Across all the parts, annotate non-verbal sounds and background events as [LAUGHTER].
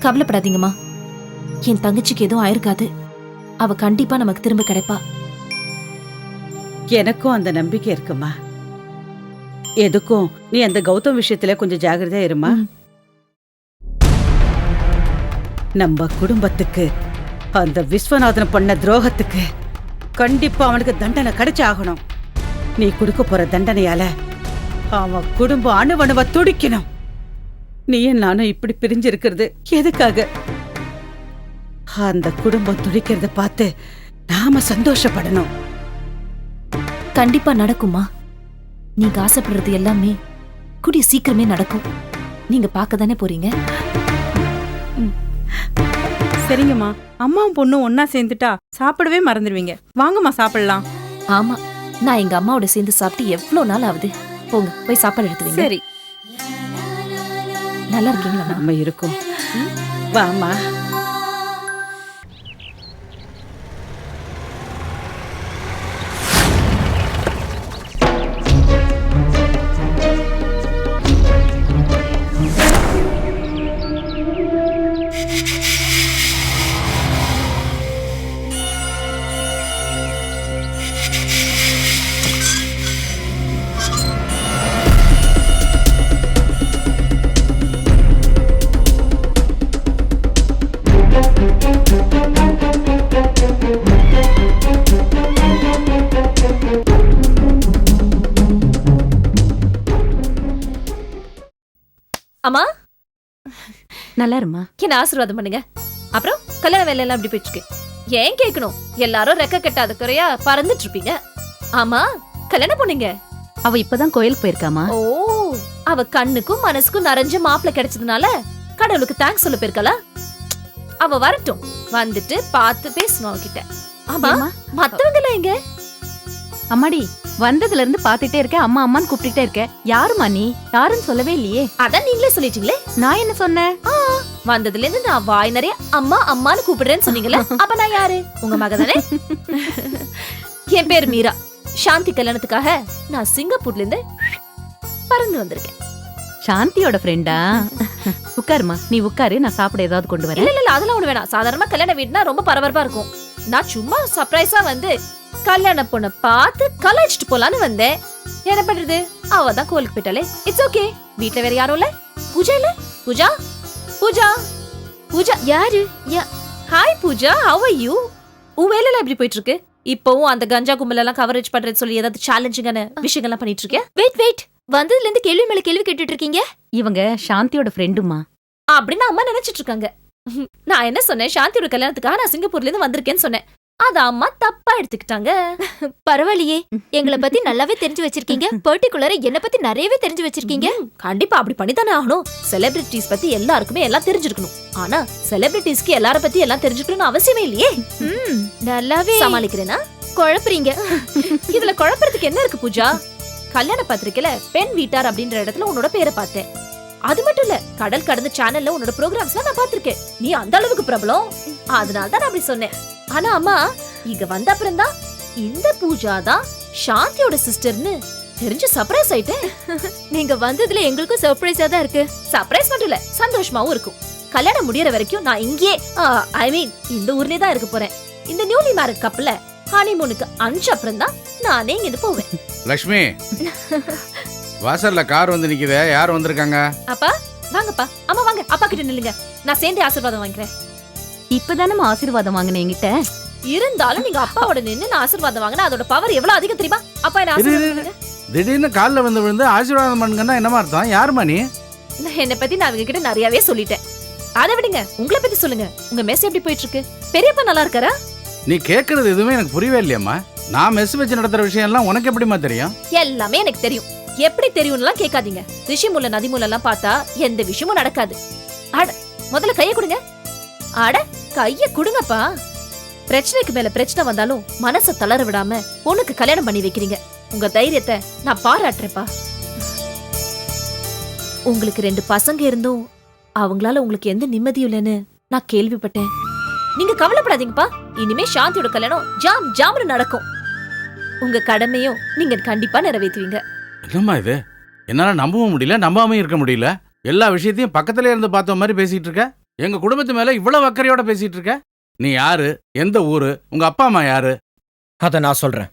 கவலைப்படாதீங்கம்மா. என் தங்கச்சிக்கு எதுவும் ஆயிருக்காது. அவ கண்டிப்பா நமக்கு திரும்ப கிடைப்பா. எனக்கும் அந்த நம்பிக்கை இருக்குமா? எதுக்கும்? நீ அந்த கௌதம் விஷயத்துல கொஞ்சம் ஜாகிரதையா இருமா. நம்ம குடும்பத்துக்கு அந்த விஸ்வநாதன் பண்ண துரோகத்துக்கு கண்டிப்பா அவனுக்கு தண்டனை கிடைச்சு ஆகணும். நீ கொடுக்க போற தண்டனையால அவன் குடும்பம் அணுவணுவ துடிக்கணும். நீயும் நானும் இப்படி பிரிஞ்சிருக்கிறது? எதுக்காக? அந்த குடும்பம் துடிக்கிறத பார்த்து நாம சந்தோஷப்படணும். கண்டிப்பா நடக்குமா நீங்க ஆசைப்படுறது எல்லாமே கூடிய சீக்கிரமே நடக்கும். நீங்க பார்க்க தானே போறீங்க சரிங்கம்மா. அம்மாவும் பொண்ணும் ஒன்னா சேர்ந்துட்டா சாப்பிடவே மறந்துடுவீங்க. வாங்கம்மா சாப்பிடலாம். ஆமா. நான் எங்க அம்மாவோட சேர்ந்து சாப்பிட்டு எவ்வளவு நாள் ஆகுது? போங்க போய் சாப்பாடு எடுத்து வைங்க சரி. நல்லா இருக்கீங்களா நம்ம இருக்கோம். வாமா நல்லா இருமா என்ன ஆசீர்வாதம் பண்ணுங்க. அப்புறம் கல்யாண வேலை எல்லாம் எப்படி போயிட்டு ஏன் கேட்கணும்? எல்லாரும் ரெக்க கட்டாத குறையா பறந்துட்டு இருப்பீங்க ஆமா கல்யாணம் பொண்ணுங்க. அவ இப்பதான் கோயிலுக்கு போயிருக்காமா? ஓ அவ கண்ணுக்கும் மனசுக்கும் நிறைஞ்ச மாப்பிளை கிடைச்சதுனால கடவுளுக்கு தேங்க்ஸ் சொல்ல போயிருக்கலா அவ வரட்டும். வந்துட்டு பார்த்து பேசணும் அவகிட்ட. ஆமா? மத்தவங்க எங்க? அம்மாடி வந்ததுல இருந்து பாத்துட்டே இருக்க அம்மா அம்மான்னு கூப்பிட்டுட்டே இருக்க. யாருமா நீ? யாருன்னு சொல்லவே இல்லையே. அதான் நீங்களே சொல்லிட்டீங்களே. நான் என்ன சொன்னேன் வந்ததுல இருந்து நான் வாய் நிறைய அம்மா அம்மான்னு கூப்பிடுறேன்னு சொன்னீங்கல்ல அப்ப நான் யாரு? உங்க மக தானே என் பேர் மீரா. சாந்தி கல்யாணத்துக்காக நான் சிங்கப்பூர்ல இருந்து பறந்து வந்திருக்கேன். சாந்தியோட ஃப்ரெண்டா உட்காருமா நீ உட்காரு நான் சாப்பிட ஏதாவது கொண்டு வரேன். இல்ல இல்ல இல்ல அதெல்லாம் ஒண்ணு வேணாம். சாதாரணமா கல்யாண வீடுனா ரொம்ப பரபரப்பா இருக்கும். நான் சும்மா சர்ப்ரைஸா வந்து கல்யாண பொண்ணை பார்த்து கலாய்ச்சிட்டு போலான்னு வந்தேன். என்ன பண்றது? அவ தான் கோயிலுக்கு போயிட்டாலே இட்ஸ் ஓகே வீட்ல வேற யாரும் இல்ல? பூஜா இல்ல? பூஜா? பூஜா? பூஜா யாரு? Hi Pooja how are you உன் வேலையில எப்படி போயிட்டு இருக்கு இப்பவும் அந்த கஞ்சா கும்பல் எல்லாம் கவரேஜ் பண்றேன்னு சொல்லி ஏதாவது சேலஞ்சிங்கான விஷயங்கள்லாம் பண்ணிட்டு இருக்கியா வெயிட் வெயிட் வந்ததுல இருந்து கேள்வி மேல கேள்வி கேட்டுட்டு இருக்கீங்க இவங்க சாந்தியோட ஃப்ரெண்டுமா அப்படின்னு அம்மா நினைச்சிட்டு இருக்காங்க. நான் என்ன சொன்னேன்? சாந்தியோட கல்யாணத்துக்காக நான் சிங்கப்பூர்ல இருந்து வந்திருக்கேன்னு சொன்னேன். அத அம்மா தப்பா எடுத்துக்கிட்டாங்க. [LAUGHS] பரவாயில்லையே. எங்களை பத்தி நல்லாவே தெரிஞ்சு வச்சிருக்கீங்க. [LAUGHS] பர்டிகுலரா என்ன பத்தி நிறையவே தெரிஞ்சு வச்சிருக்கீங்க. கண்டிப்பா அப்படி பண்ணித்தானே ஆகணும். செலிபிரிட்டிஸ் பத்தி எல்லாருக்குமே எல்லாம் தெரிஞ்சிருக்கணும். ஆனா செலிபிரிட்டிஸ்க்கு எல்லார பத்தி எல்லாம் தெரிஞ்சுக்கணும்னு அவசியமே இல்லையே. நல்லாவே சமாளிக்கிறேனா? குழப்புறீங்க. [LAUGHS] இதுல குழப்பறதுக்கு என்ன இருக்கு பூஜா? கல்யாண பத்திரிக்கையில பெண் வீட்டார் அப்படின்ற இடத்துல உன்னோட பேரை பார்த்தேன். அது மட்டும் இல்ல கடல் கடந்த சேனல்ல உன்னோட ப்ரோக்ராம்ஸ்லாம் நான் பாத்திருக்கேன் நீ அந்த அளவுக்கு பிரபலம். அதனால தான் நான் அப்படி சொன்னேன். ஆனா அம்மா இங்க வந்த அப்புறம் தான் இந்த பூஜா தான் சாந்தியோட சிஸ்டர்னு தெரிஞ்சு சர்ப்ரைஸ் ஆயிட்டேன். நீங்க வந்ததுல எங்களுக்கும் சர்ப்ரைஸா தான் இருக்கு. சர்ப்ரைஸ் மட்டும் இல்ல சந்தோஷமாவும் இருக்கும். கல்யாணம் முடியற வரைக்கும் நான் இங்கேயே ஐ மீன் இந்த ஊர்லயே தான் இருக்க போறேன். இந்த நியூலி மேரட் கப்பல ஹனிமூனுக்கு அனுப்பிச்ச அப்புறம் தான் நானே இங்க போவேன். லக்ஷ்மி வாசல்ல கார் வந்து நிக்குதே யார் வந்திருக்காங்க? அப்பா வாங்கப்பா. அம்மா வாங்க. அப்பா கிட்ட நில்லுங்க. நான் சேர்ந்து ஆசீர்வாதம் வாங்கிக்கிறேன். இப்பதானம்மா ஆசீர்வாதம் வாங்கினேன் என்கிட்ட? இருந்தாலும் நீங்க அப்பாவோட நின்னு நான் ஆசீர்வாதம் வாங்கினா அதோட பவர் எவ்வளவு அதிகம் தெரியுமா? அப்பா என்ன ஆசீர்வாதம். திடீர்னு காலில் வந்து விழுந்து ஆசீர்வாதம் பண்ணுங்கன்னா என்னமா அர்த்தம்? யாருமா நீ? என்னை பத்தி நான் அவங்க கிட்ட நிறையவே சொல்லிட்டேன். அதை விடுங்க. உங்களை பத்தி சொல்லுங்க. உங்க மெஸ் எப்படி போயிட்டு இருக்கு பெரியப்பா நல்லா இருக்காரா? நீ கேட்கறது எதுவுமே எனக்கு புரியவே இல்லையம்மா. நான் மெஸ் வச்சு நடத்துற விஷயம் எல்லாம் உனக்கு எப்படிமா தெரியும்? எல்லாமே எனக்கு தெரியும். எப்படி தெரியும்லாம் கேட்காதீங்க. ரிஷிமுல்ல நதிமுல்ல எல்லாம் பார்த்தா எந்த விஷயமும் நடக்காது. அட முதல்ல கைய கொடுங்க. அட கைய கொடுங்கப்பா. பிரச்சனைக்கு மேல பிரச்சனை வந்தாலும் மனச தளர விடாம பொண்ணுக்கு கல்யாணம் பண்ணி வைக்கிறீங்க. உங்க தைரியத்தை நான் பாராட்டுறேப்பா உங்களுக்கு ரெண்டு பசங்க இருந்தும் அவங்களால உங்களுக்கு எந்த நிம்மதியும் இல்லைன்னு நான் கேள்விப்பட்டேன். நீங்க கவலைப்படாதீங்கப்பா. இனிமே சாந்தியோட கல்யாணம் ஜாம் ஜாம்னு நடக்கும். உங்க கடமையும் நீங்க கண்டிப்பா நிறைவேற்றுவீங்க. என்னம்மா இது? என்னால் நம்பவும் முடியல நம்பாம இருக்க முடியல. எல்லா விஷயத்தையும் பக்கத்துல இருந்து பார்த்த மாதிரி பேசிட்டு இருக்க? எங்க குடும்பத்து மேல இவ்வளவு அக்கறையோட பேசிட்டு இருக்க? நீ யாரு? எந்த ஊரு? உங்க அப்பா அம்மா யாரு? அதை நான் சொல்றேன்.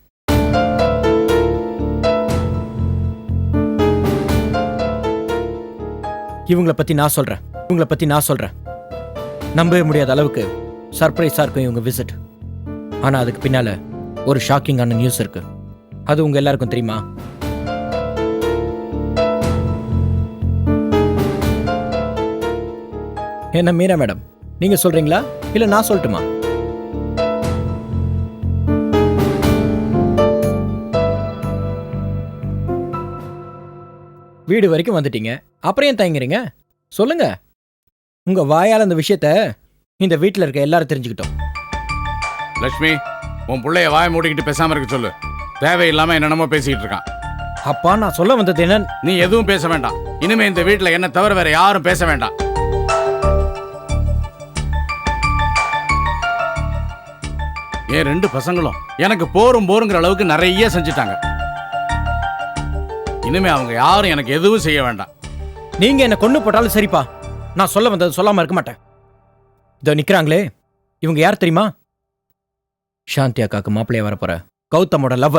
இவங்கள பத்தி நான் சொல்றேன். இவங்கள பத்தி நான் சொல்றேன். நம்பவே முடியாத அளவுக்கு சர்ப்ரைஸா இருக்கும் இவங்க விசிட் ஆனா அதுக்கு பின்னால ஒரு ஷாக்கிங்கான நியூஸ் இருக்கு. அது உங்க எல்லாருக்கும் தெரியுமா? என்ன மீரா மேடம்? நீங்க சொல்றீங்களா? இல்ல நான் சொல்லட்டுமா? வீடு வரைக்கும் வந்துட்டீங்க. அப்புறம் ஏன் தயங்குறீங்க? சொல்லுங்க. உங்க வாயால் அந்த விஷயத்த இந்த வீட்டில் இருக்க எல்லாரும் தெரிஞ்சுக்கிட்டோம். லட்சுமி உன் புள்ளைய வாய மூடிக்கிட்டு பேசாம இருக்க சொல்லு. தேவையில்லாம என்னென்னமோ பேசிக்கிட்டு இருக்கான். அப்பா நான் சொல்ல வந்தது என்ன? நீ எதுவும் பேச வேண்டாம். இனிமே இந்த வீட்ல என்ன தவிர வேற யாரும் பேச வேண்டாம். என் ரெண்டு பசங்களும் எனக்கு போரும் போருங்கிற அளவுக்கு நிறைய செஞ்சுட்டாங்க. இனிமே அவங்க யாரும் எனக்கு எதுவும் செய்ய வேண்டாம். நீங்க என்ன கொண்டு போட்டாலும் சரிப்பா. நான் சொல்ல வந்தது சொல்லாம இருக்க மாட்டேன். இதோ நிக்கிறாங்களே. இவங்க யார் தெரியுமா? சாந்தி அக்காக்கு மாப்பிள்ளைய வரப்போற கௌதமோட லவ்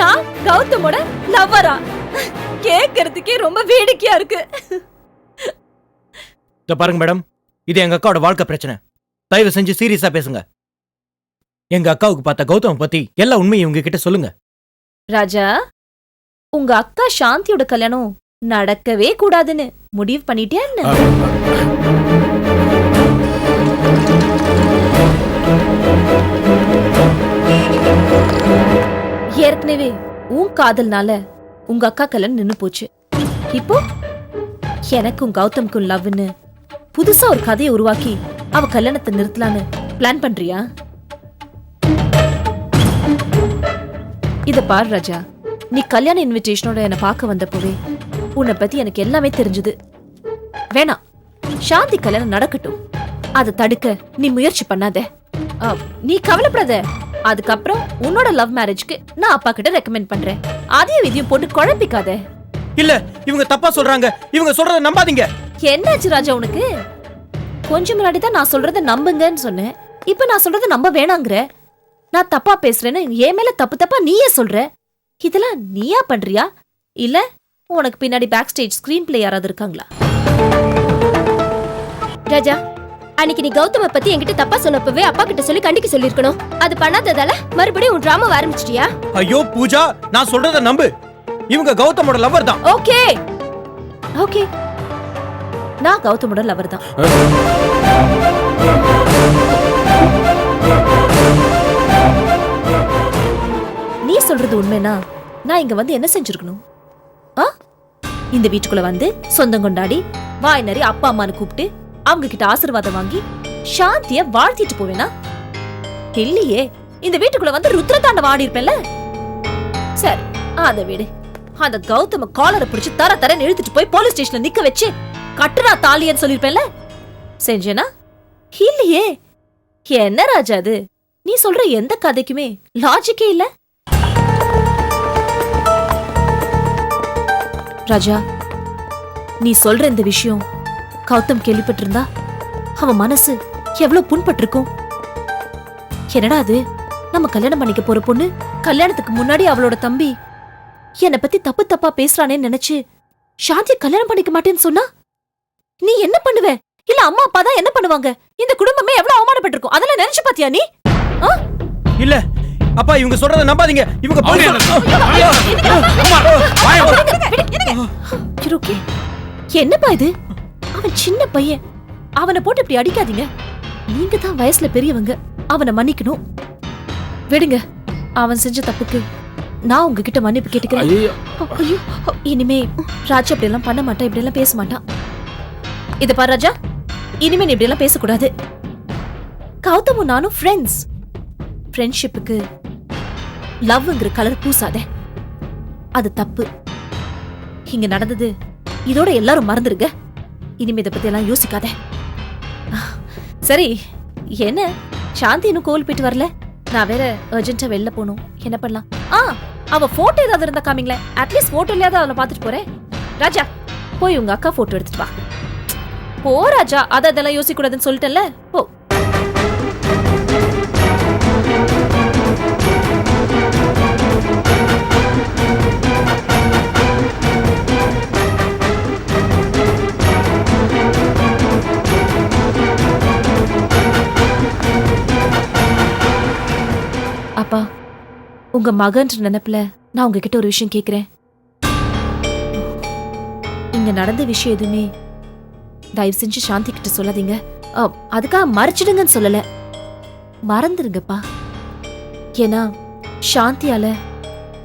நான் கௌதமோட லவ்வரா? கேக்குறதுக்கே ரொம்ப வேடிக்கையா இருக்கு. இதோ பாருங்க மேடம் இது எங்க அக்காவோட வாழ்க்கை பிரச்சனை. தயவு செஞ்சு சீரியஸா பேசுங்க. எங்க அக்காவுக்கு பார்த்த கௌதம் பத்தி எல்லா உண்மையும் இவங்க கிட்ட சொல்லுங்க. ராஜா உங்க அக்கா சாந்தியோட கல்யாணம் நடக்கவே கூடாதுன்னு முடிவு பண்ணிட்டியா என்ன? ஏற்கனவே உன் காதல்னால உங்க அக்கா கல்யாணம் நின்னு போச்சு. இப்போ எனக்கும் கௌதம்க்கும் லவ்னு புதுசா ஒரு கதையை உருவாக்கி அவ கல்யாணத்தை நிறுத்தலான்னு பிளான் பண்றியா? இத பாரு ராஜா. நீ கல்யாண இன்விடேஷனோட என்னை பார்க்க வந்தப்பவே உன்னை பத்தி எனக்கு எல்லாமே தெரிஞ்சது. வேணாம். சாந்தி கல்யாணம் நடக்கட்டும். அதை தடுக்க நீ முயற்சி பண்ணாத. நீ கவலைப்படாத. அதுக்கப்புறம் உன்னோட லவ் மேரேஜ்க்கு நான் அப்பா கிட்ட ரெக்கமெண்ட் பண்றேன். அதையும் இதையும் போட்டு குழப்பிக்காத. இல்ல இவங்க தப்பா சொல்றாங்க. இவங்க சொல்றத நம்பாதீங்க. என்னாச்சு ராஜா உனக்கு? கொஞ்சம் முன்னாடி தான் நான் சொல்றத நம்புங்கன்னு சொன்னேன். இப்ப நான் சொல்றத நம்ப வேணாங்கிற. நான் தப்பா பேசுறேன்னு என் மேல தப்பு தப்பா நீயே சொல்ற. இதெல்லாம் நீயா பண்றியா? இல்ல உனக்கு பின்னாடி பேக் ஸ்டேஜ் ஸ்கிரீன் பிளே யாராவது இருக்காங்களா? ராஜா அன்னைக்கு நீ கௌதம பத்தி என்கிட்ட தப்பா சொன்னப்பவே அப்பா கிட்ட சொல்லி கண்டிக்க சொல்லிருக்கணும் அது பண்ணாததால மறுபடியும் உன் டிராமா ஆரம்பிச்சிட்டியா? ஐயோ பூஜா நான் சொல்றத நம்பு. இவங்க கௌதமோட லவர் தான். ஓகே. ஓகே. நான் கௌதமோட லவர் தான். நீ சொல்றது உண்மைனா நான் இங்க வந்து என்ன செஞ்சிருக்கணும்? ஆ? இந்த வீட்டுக்குள்ள வந்து சொந்தம் கொண்டாடி வாய் நிறைய அப்பா அம்மான்னு கூப்பிட்டு அவங்க கிட்ட ஆசீர்வாதம் வாங்கி சாந்திய வாழ்த்திட்டு போவேனா? இல்லையே இந்த வீட்டுக்குள்ள வந்து ருத்ரதாண்ட ஆடி இருப்பேன்ல சரி அதை விடு. அந்த கௌதம காலரை பிடிச்சு தர தரன்னு இழுத்துட்டு போய் போலீஸ் ஸ்டேஷன்ல நிக்க வச்சு கட்டுரா தாலியன்னு சொல்லிருப்பேன்ல செஞ்சேனா? இல்லையே. என்ன ராஜா அது? நீ சொல்ற எந்த கதைக்குமே லாஜிக்கே இல்ல. ராஜா நீ சொல்ற இந்த விஷயம் கௌதம் கேள்விப்பட்டிருந்தா? அவன் மனசு எவ்வளவு புண்பட்டிருக்கும்? என்னடா அது? நம்ம கல்யாணம் பண்ணிக்க போற பொண்ணு கல்யாணத்துக்கு முன்னாடி அவளோட தம்பி என்னை பத்தி தப்பு தப்பா பேசுறானேன்னு நினைச்சு சாந்திய கல்யாணம் பண்ணிக்க மாட்டேன்னு சொன்னா? நீ என்ன பண்ணுவ? இல்ல அம்மா அப்பா தான் என்ன பண்ணுவாங்க? இந்த குடும்பமே எவ்வளவு அவமானப்பட்டிருக்கும்? அதெல்லாம் நினைச்சு பாத்தியா நீ? ஆ? இல்ல. அப்பா இவங்க சொல்றத நம்பாதீங்க. இவங்க. என்னப்பா இது? அவன் சின்ன பையன். அவனை போட்டு இப்படி அடிக்காதீங்க. நீங்க தான் வயசுல பெரியவங்க. அவனை மன்னிக்கணும். விடுங்க. அவன் செஞ்ச தப்புக்கு நான் உங்ககிட்ட மன்னிப்பு கேட்டுக்கிறேன். ஐயோ. இனிமே ராஜா இப்படி எல்லாம் பண்ண மாட்டான் இப்படி எல்லாம் பேச மாட்டான். இத பாரு ராஜா. இனிமே நீ இப்படி எல்லாம் பேசக்கூடாது. கௌதமும் நானும் ஃப்ரெண்ட்ஸ் ஃப்ரெண்ட்ஷிப்புக்கு லவ்ங்கிற கலர் பூசாத. அது தப்பு. இங்க நடந்தது இதோட எல்லாரும் மறந்துருங்க. இனிமே இதை பத்தி எல்லாம் யோசிக்காத சரி என்ன? சாந்தி இன்னும் கோவில் போயிட்டு வரல? நான் வேற அர்ஜென்ட்டா வெளில போகணும். என்ன பண்ணலாம்? ஆ அவ போட்டோ ஏதாவது இருந்தா காமிங்களேன் அட்லீஸ்ட் போட்டோ இல்லையாவது அவளை பார்த்துட்டு போறேன். ராஜா போய் உங்க அக்கா போட்டோ எடுத்துட்டு வா. போ ராஜா. அதை அதெல்லாம் யோசிக்க கூடாதுன்னு சொல்லிட்டேன்ல. போ. உங்க மகன்ற நினைப்புல நான் உங்ககிட்ட ஒரு விஷயம் கேக்குறேன். இங்க நடந்த விஷயம் எதுவுமே தயவு செஞ்சு சாந்தி கிட்ட சொல்லாதீங்க. அதுக்காக மறைச்சிடுங்கன்னு சொல்லல. மறந்துருங்கப்பா. ஏன்னா சாந்தியால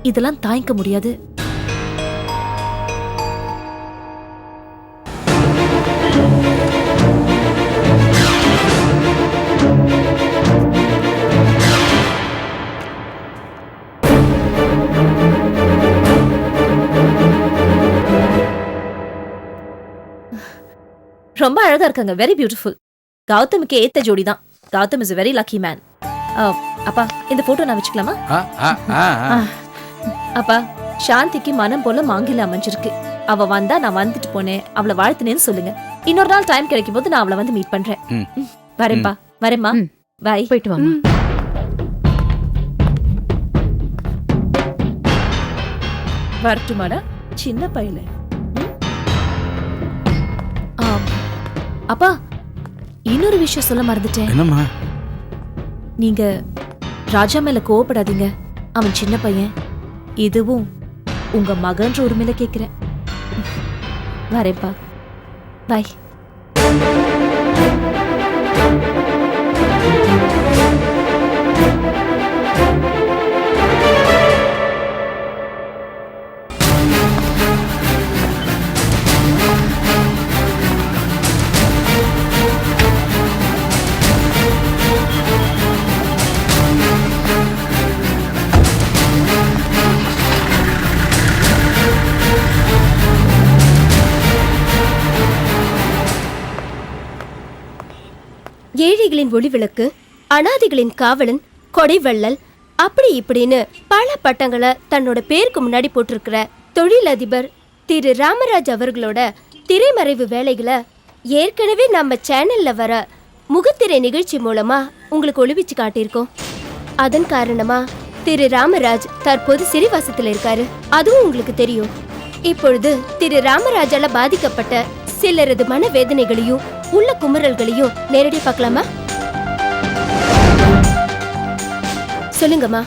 இதெல்லாம் தாங்கிக்க முடியாது. ரொம்ப அழகா இருக்காங்க. வெரி பியூட்டிஃபுல் கௌதமுக்கு ஏத்த ஜோடி தான். Gautham is very lucky man அப்பா இந்த போட்டோ நான் வச்சுக்கலாமா. அப்பா சாந்திக்கு மனம் போல மாங்கில அமைஞ்சிருக்கு. அவ வந்தா நான் வந்துட்டு போனேன். அவளை வாழ்த்துனேன்னு சொல்லுங்க. இன்னொரு நாள் டைம் கிடைக்கும் போது நான் அவளை வந்து மீட் பண்றேன். வரேன்ப்பா. வரேம்மா. பாய் போயிட்டு வாமா வரட்டுமாடா? சின்ன பையல அப்பா இன்னொரு விஷயம் சொல்ல மறந்துட்டேன். என்னம்மா? நீங்க ராஜா மேல கோவப்படாதீங்க. அவன் சின்ன பையன். இதுவும் உங்க மகன்ற உரிமையில கேக்குறேன். வரேன்ப்பா. பாய் ஒளிவிளக்கு அனாதிகளின் காவலன் கொடைவள்ளல் அப்படி இப்படின்னு பல பட்டங்களை தன்னோட பேருக்கு முன்னாடி போட்டிருக்கிற தொழிலதிபர் திரு ராமராஜ் அவர்களோட திரைமறைவு வேலைகளை ஏற்கனவே நம்ம சேனல்ல வர முகத்திரை நிகழ்ச்சி மூலமா உங்களுக்கு ஒளிவிச்சு காட்டியிருக்கோம். அதன் காரணமா திரு ராமராஜ் தற்போது சிறிவாசத்தில் இருக்காரு. அதுவும் உங்களுக்கு தெரியும். இப்பொழுது திரு ராமராஜால பாதிக்கப்பட்ட சிலரது மனவேதனைகளையும் உள்ள குமுறல்களையும் நேரடியா பார்க்கலாமா? சொல்லுங்கம்மா.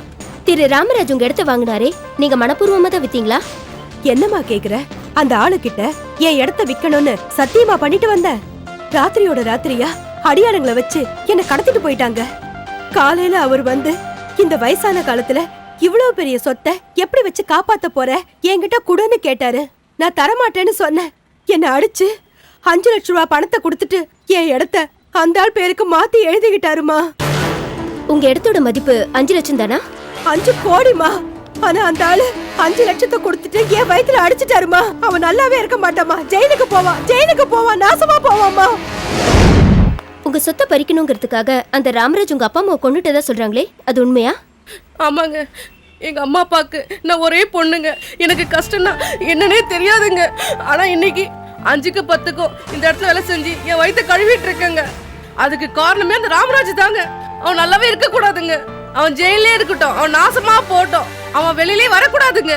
திரு ராமராஜ் உங்க இடத்த வாங்கினாரே நீங்க மனப்பூர்வமா தான் வித்தீங்களா? என்னம்மா கேக்குற? அந்த ஆளுகிட்ட என் இடத்த விக்கணும்னு சத்தியமா பண்ணிட்டு வந்த? ராத்திரியோட ராத்திரியா? அடியாளங்களை வச்சு என்ன கடத்திட்டு போயிட்டாங்க. காலையில அவர் வந்து இந்த வயசான காலத்துல இவ்வளவு பெரிய சொத்தை எப்படி வச்சு காப்பாத்த போற? என்கிட்ட குடுன்னு கேட்டாரு. நான் தரமாட்டேன்னு சொன்னேன். என்ன அடிச்சு அஞ்சு லட்ச ரூபா பணத்தை கொடுத்துட்டு என் இடத்த அந்த ஆள் பேருக்கு மாத்தி எழுதிக்கிட்டாருமா? உங்க இடத்தோட மதிப்பு அஞ்சு லட்சம் தானா? அஞ்சு கோடிமா ஆனா அந்த ஆளு அஞ்சு லட்சத்தை கொடுத்துட்டு என் வயித்துல அடிச்சிட்டாருமா அவன் நல்லாவே இருக்க மாட்டாமா ஜெயிலுக்கு போவான் ஜெயிலுக்கு போவான் நாசமா போவாமா உங்க சொத்தை பறிக்கணுங்கிறதுக்காக அந்த ராமராஜ் உங்க அப்பா அம்மாவை கொண்டுட்டதா சொல்றாங்களே? அது உண்மையா? ஆமாங்க. எங்க அம்மா அப்பாவுக்கு நான் ஒரே பொண்ணுங்க. எனக்கு கஷ்டம்னா என்னன்னே தெரியாதுங்க. ஆனா இன்னைக்கு அஞ்சுக்கு பத்துக்கும் இந்த இடத்துல வேலை செஞ்சு என் வயித்தை கழுவிட்டு இருக்கேங்க. அதுக்கு காரணமே அந்த ராமராஜ் தாங்க. அவன் நல்லாவே இருக்க கூடாதுங்க அவன் ஜெயிலே இருக்கட்டும். அவன் நாசமா போட்டோம் அவன் வெளியிலே வரக்கூடாதுங்க.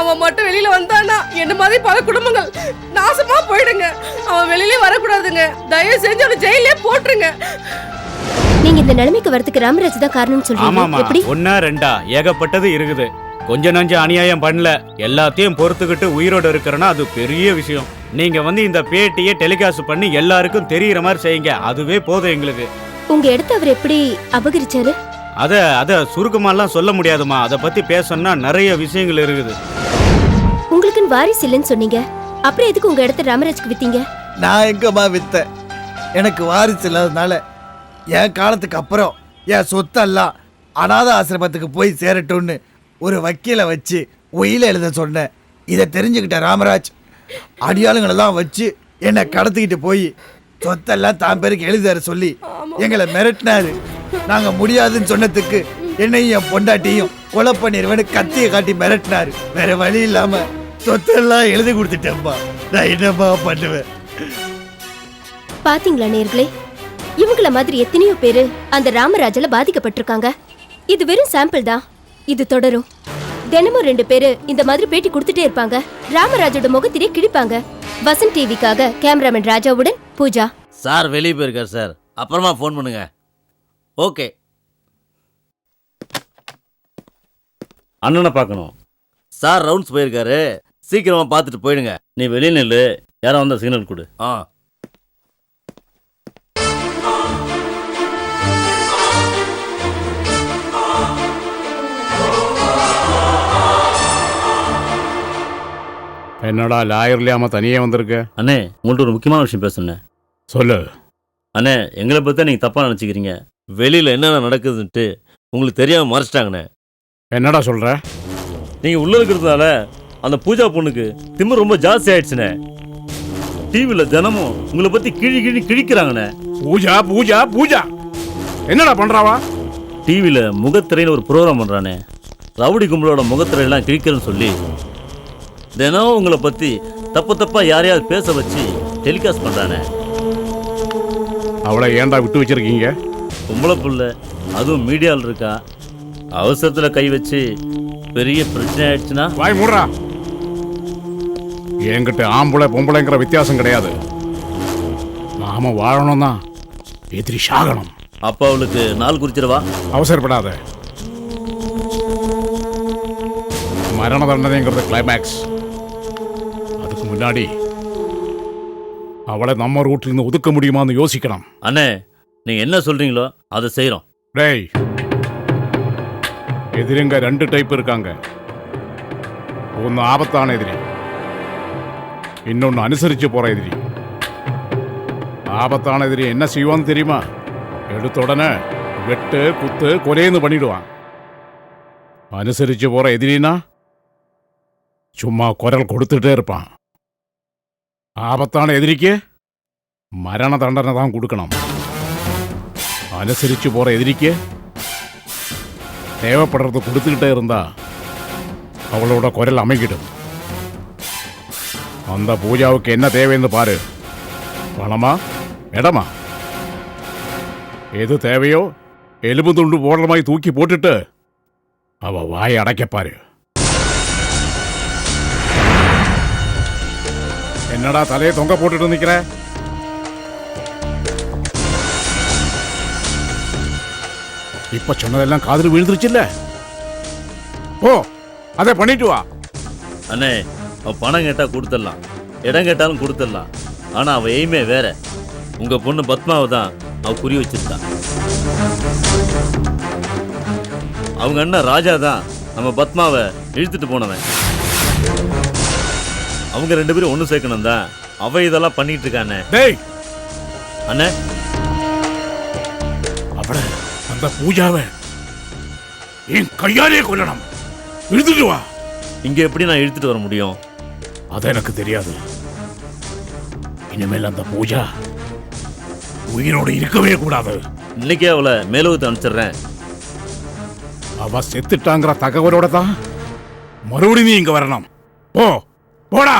அவன் மட்டும் வெளியில வந்தானா என்ன மாதிரி பல குடும்பங்கள்? நாசமா போயிடுங்க. அவன் வெளியிலே வரக்கூடாதுங்க. தயவு செஞ்சு அவனை ஜெயிலே போட்டுருங்க. நீங்க இந்த நிலைமைக்கு வரதுக்கு ராமராஜ் தான் காரணம்னு சொல்றீங்க. ஆமாமா எப்படி? ஒன்னா ரெண்டா. ஏகப்பட்டது இருக்குது. கொஞ்ச நஞ்சு அநியாயம் பண்ணல. எல்லாத்தையும் பொறுத்துக்கிட்டு உயிரோட இருக்கிறனா அது பெரிய விஷயம். நீங்க வந்து இந்த பேட்டியை டெலிகாஸ்ட் பண்ணி எல்லாருக்கும் தெரியிற மாதிரி செய்யுங்க. அதுவே போதும் எங்களுக்கு. உங்க இடத்த அவர் எப்படி அபகரிச்சாரு? அத அத சுருக்கமாலாம் சொல்ல முடியாதுமா. அதை பத்தி பேசணும்னா நிறைய விஷயங்கள் இருக்குது. உங்களுக்குன்னு வாரிசு இல்லைன்னு சொன்னீங்க. அப்புறம் எதுக்கு உங்க இடத்த ராமராஜ்க்கு வித்தீங்க? நான் எங்கம்மா வித்தேன். எனக்கு வாரிசு இல்லாதனால என் காலத்துக்கு அப்புறம் என் சொத்தெல்லாம் அனாத ஆசிரமத்துக்கு போய் சேரட்டும்னு ஒரு வக்கீலை வச்சு ஒயில எழுத சொன்னேன். இதை தெரிஞ்சுக்கிட்ட ராமராஜ் அடியாளுங்களெல்லாம் வச்சு என்னை கடத்திக்கிட்டு போய் சொத்தெல்லாம் தான் பேருக்கு எழுதாரு சொல்லி எங்களை மிரட்டினாரு. நாங்க முடியாதுன்னு சொன்னதுக்கு என்னையும் என் பொண்டாட்டியும் கொலை பண்ணிடுவேன்னு கத்தியை காட்டி மிரட்டினாரு. வேற வழி இல்லாம சொத்தெல்லாம் எழுதி கொடுத்துட்டேன்பா நான் என்னப்பா பண்ணுவேன்? பாத்தீங்களா நேர்களே? இவங்கள மாதிரி எத்தனையோ பேரு அந்த ராமராஜால பாதிக்கப்பட்டிருக்காங்க. இது வெறும் சாம்பிள் தான். இது தொடரும். தினமும் ரெண்டு பேரு இந்த மாதிரி பேட்டி கொடுத்துட்டே இருப்பாங்க. ராமராஜோட முகத்திலே கிழிப்பாங்க. வசந்த் டிவிக்காக கேமராமேன் ராஜாவுடன் பூஜா. சார் வெளியே போயிருக்கார் சார். அப்புறமா ஃபோன் பண்ணுங்க. ஓகே. அண்ணனை பார்க்கணும். சார் ரவுண்ட்ஸ் போயிருக்காரு. சீக்கிரமா பார்த்துட்டு போயிடுங்க. நீ வெளியே நில்லு. யாரோ வந்த சிக்னல் கொடு. ஆ. என்னடா லாயர் இல்லாம தனியே வந்திருக்க? அண்ணே உங்கள்ட்ட ஒரு முக்கியமான விஷயம் பேசுனேன் சொல்லு. அண்ணே எங்களை பற்றி நீங்கள் தப்பாக நினச்சிக்கிறீங்க. வெளியில் என்னென்ன நடக்குதுன்ட்டு உங்களுக்கு தெரியாமல் மறைச்சிட்டாங்கண்ணே. என்னடா சொல்ற? நீங்கள் உள்ளே இருக்கிறதால அந்த பூஜா பொண்ணுக்கு திமிரு ரொம்ப ஜாஸ்தி ஆயிடுச்சுண்ணே. டிவியில் தினமும் உங்களை பற்றி கிழி கிழி கிழிக்கிறாங்கண்ணே. பூஜா பூஜா பூஜா. என்னடா பண்றாவா? டிவியில் முகத்திரைன்னு ஒரு ப்ரோக்ராம் பண்ணுறானே ரவுடி கும்பலோட முகத்திரையெல்லாம் கிழிக்கிறேன்னு சொல்லி தினம் உங்களை பற்றி தப்பு தப்பாக யாரையாவது பேச வச்சு டெலிகாஸ்ட் பண்ணுறானே அவளை ஏன்டா விட்டு வச்சிருக்கீங்க? பொம்பளை புள்ள அதுவும் மீடியாவில் இருக்கா? அவசரத்தில் கை வச்சு பெரிய பிரச்சனை ஆயிடுச்சுன்னா? வாய் மூடுறா. என்கிட்ட ஆம்பளை பொம்பளைங்கிற வித்தியாசம் கிடையாது. நாம வாழணும் தான் எதிரி சாகணும். அப்போ அவளுக்கு நாள் குறிச்சிடவா? அவசரப்படாத. மரண தண்டனைங்கிறது கிளைமேக்ஸ் முன்னாடி அவளை நம்ம ரூட்ல இருந்து ஒதுக்க முடியுமான்னு யோசிக்கணும். அண்ணே நீங்கள் என்ன சொல்கிறீங்களோ அதை செய்கிறோம் டேய் எதிரிங்க ரெண்டு டைப் இருக்காங்க. ஒன்று ஆபத்தான எதிரி இன்னொன்று அனுசரிச்சு போற எதிரி. ஆபத்தான எதிரி என்ன செய்வான்னு தெரியுமா? எடுத்த உடனே வெட்டு குத்து கொலைன்னு பண்ணிடுவான். அனுசரிச்சு போற எதிரினா சும்மா குரல் கொடுத்துட்டே இருப்பான். ஆபத்தான எதிரிக்கு மரண தண்டனை தான் கொடுக்கணும். அனுசரிச்சு போற எதிரிக்கு தேவைப்படுறது கொடுத்துக்கிட்டே இருந்தா அவளோட குரல் அமைக்கிடும். அந்த பூஜாவுக்கு என்ன தேவைன்னு பாரு. பணமா? இடமா? எது தேவையோ எலும்பு துண்டு போடலமாய் தூக்கி போட்டுட்டு அவ வாய் அடைக்கப்பாரு என்னடா தலையை தொங்க போட்டுட்டு நிக்கிற? இப்ப சொன்னதெல்லாம் காதில் விழுந்துருச்சுல்ல? ஓ அதை பண்ணிட்டு வா. அண்ணே அவள் பணம் கேட்டால் கொடுத்துடலாம். இடம் கேட்டாலும் கொடுத்துடலாம். ஆனால் அவ எய்மே வேற. உங்கள் பொண்ணு பத்மாவை தான் அவள் குறி வச்சிருக்கா. அவங்க அண்ணன் ராஜா தான் நம்ம பத்மாவை இழுத்துட்டு போனவன். அவங்க ரெண்டு பேரும் ஒன்று சேர்க்கணும் தான். அவ இதெல்லாம் பண்ணிட்டு இருக்கானே. டேய்! அண்ணே. அவள அந்த பூஜாவை என் கையாலே கொல்லணும். இழுத்துட்டு வா. இங்கே எப்படி நான் இழுத்துட்டு வர முடியும்? அது எனக்கு தெரியாது. இனிமேல் அந்த பூஜா உயிரோடு இருக்கவே கூடாது. இன்னைக்கே அவளை மேலோகத்தை அனுப்பிச்சிடுறேன். அவ செத்துட்டாங்கிற தகவலோட தான் மறுபடியும் நீ இங்க வரணும். போ. போடா.